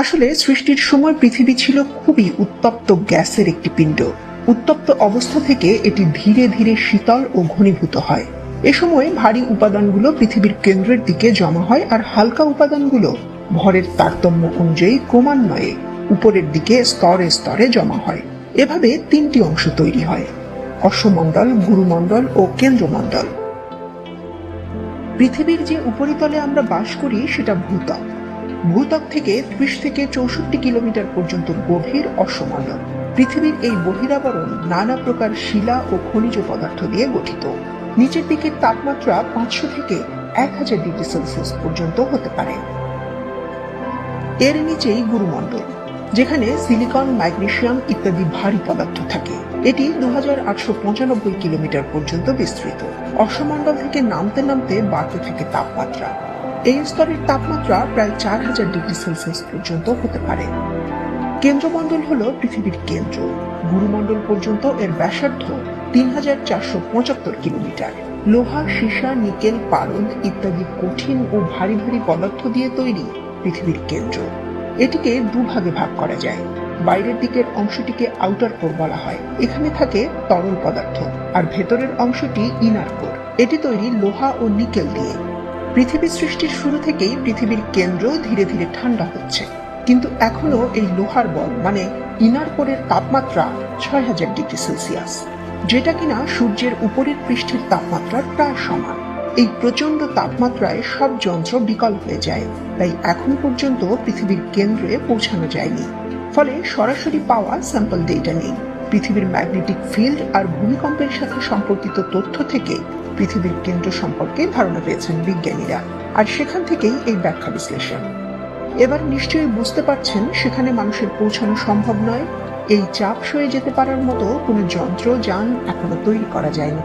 আসলে সৃষ্টির সময় পৃথিবী ছিল খুবই উত্তপ্ত গ্যাসের একটি পিণ্ড। উত্তপ্ত অবস্থা থেকে এটি ধীরে ধীরে শীতল ও ঘনীভূত হয়। এ সময় ভারী উপাদানগুলো পৃথিবীর কেন্দ্রের দিকে জমা হয় আর হালকা উপাদানগুলো ভরের তারতম্য অনুযায়ী ক্রমান্বয়ে উপরের দিকে স্তরে স্তরে জমা হয়। এভাবে তিনটি অংশ তৈরি হয়, অশ্বমণ্ডল, গুরুমণ্ডল ও কেন্দ্রমণ্ডল। পৃথিবীর যে উপরিতলে আমরা বাস করি সেটা ভূত্বক ভূত্বক থেকে ত্রিশ থেকে চৌষট্টি কিলোমিটার পর্যন্ত গভীর অশ্বমণ্ডল পৃথিবীর এই বহিরাবরণ নানা প্রকার শিলা ও খনিজ পদার্থ দিয়ে গঠিত। নিচের দিকের তাপমাত্রা পাঁচশো থেকে এক হাজার ডিগ্রি সেলসিয়াস পর্যন্ত হতে পারে। এর নিচেই গুরুমণ্ডল, যেখানে সিলিকন ম্যাগনেশিয়াম ইত্যাদি ভারী পদার্থ থাকে। এটি দু হাজার আটশো পঁচানব্বই কিলোমিটার পর্যন্ত বিস্তৃত। অসমণ্ডল থেকে নামতে নামতে বাড়তে থাকে তাপমাত্রা। এই স্তরের তাপমাত্রা প্রায় চার হাজার ডিগ্রি সেলসিয়াস পর্যন্ত হতে পারে। কেন্দ্রমণ্ডল হল পৃথিবীর কেন্দ্র। গুরুমণ্ডল পর্যন্ত এর ব্যাসার্ধ তিন হাজার চারশো পঁচাত্তর কিলোমিটার। লোহা, সীসা, নিকেল, পারদ ইত্যাদি কঠিন ও ভারী ভারী পদার্থ দিয়ে তৈরি পৃথিবীর কেন্দ্র। এটিকে দুভাগে ভাগ করা যায়। বাইরের দিকের অংশটিকে আউটার কোর বলা হয়। এখানে থাকে তরল পদার্থ। আর ভেতরের অংশটি ইনার কোর। এটি তৈরি লোহা ও নিকেল দিয়ে। পৃথিবী সৃষ্টির শুরু থেকেই পৃথিবীর কেন্দ্র ধীরে ধীরে ঠান্ডা হচ্ছে। কিন্তু এখনও এই লোহার বল মানে ইনার কোরের তাপমাত্রা ছয় হাজার ডিগ্রি সেলসিয়াস, যেটা কিনা সূর্যের উপরের পৃষ্ঠের তাপমাত্রার প্রায় সমান। এই প্রচণ্ড তাপমাত্রায় সব যন্ত্র বিকল হয়ে যায়, তাই এখন পর্যন্ত পৃথিবীর কেন্দ্রে পৌঁছানো যায়নি। ফলে সরাসরি পাওয়া স্যাম্পল ডেটা নেই। পৃথিবীর ম্যাগনেটিক ফিল্ড আর ভূমিকম্পের সাথে সম্পর্কিত তথ্য থেকে পৃথিবীর কেন্দ্র সম্পর্কে ধারণা পেয়েছেন বিজ্ঞানীরা। আর সেখান থেকেই এই ব্যাখ্যা বিশ্লেষণ। এবার নিশ্চয়ই বুঝতে পারছেন, সেখানে মানুষের পৌঁছানো সম্ভব নয়। এই চাপ সয়ে যেতে পারার মতো কোনো যন্ত্র, যান এখনও তৈরি করা যায়নি।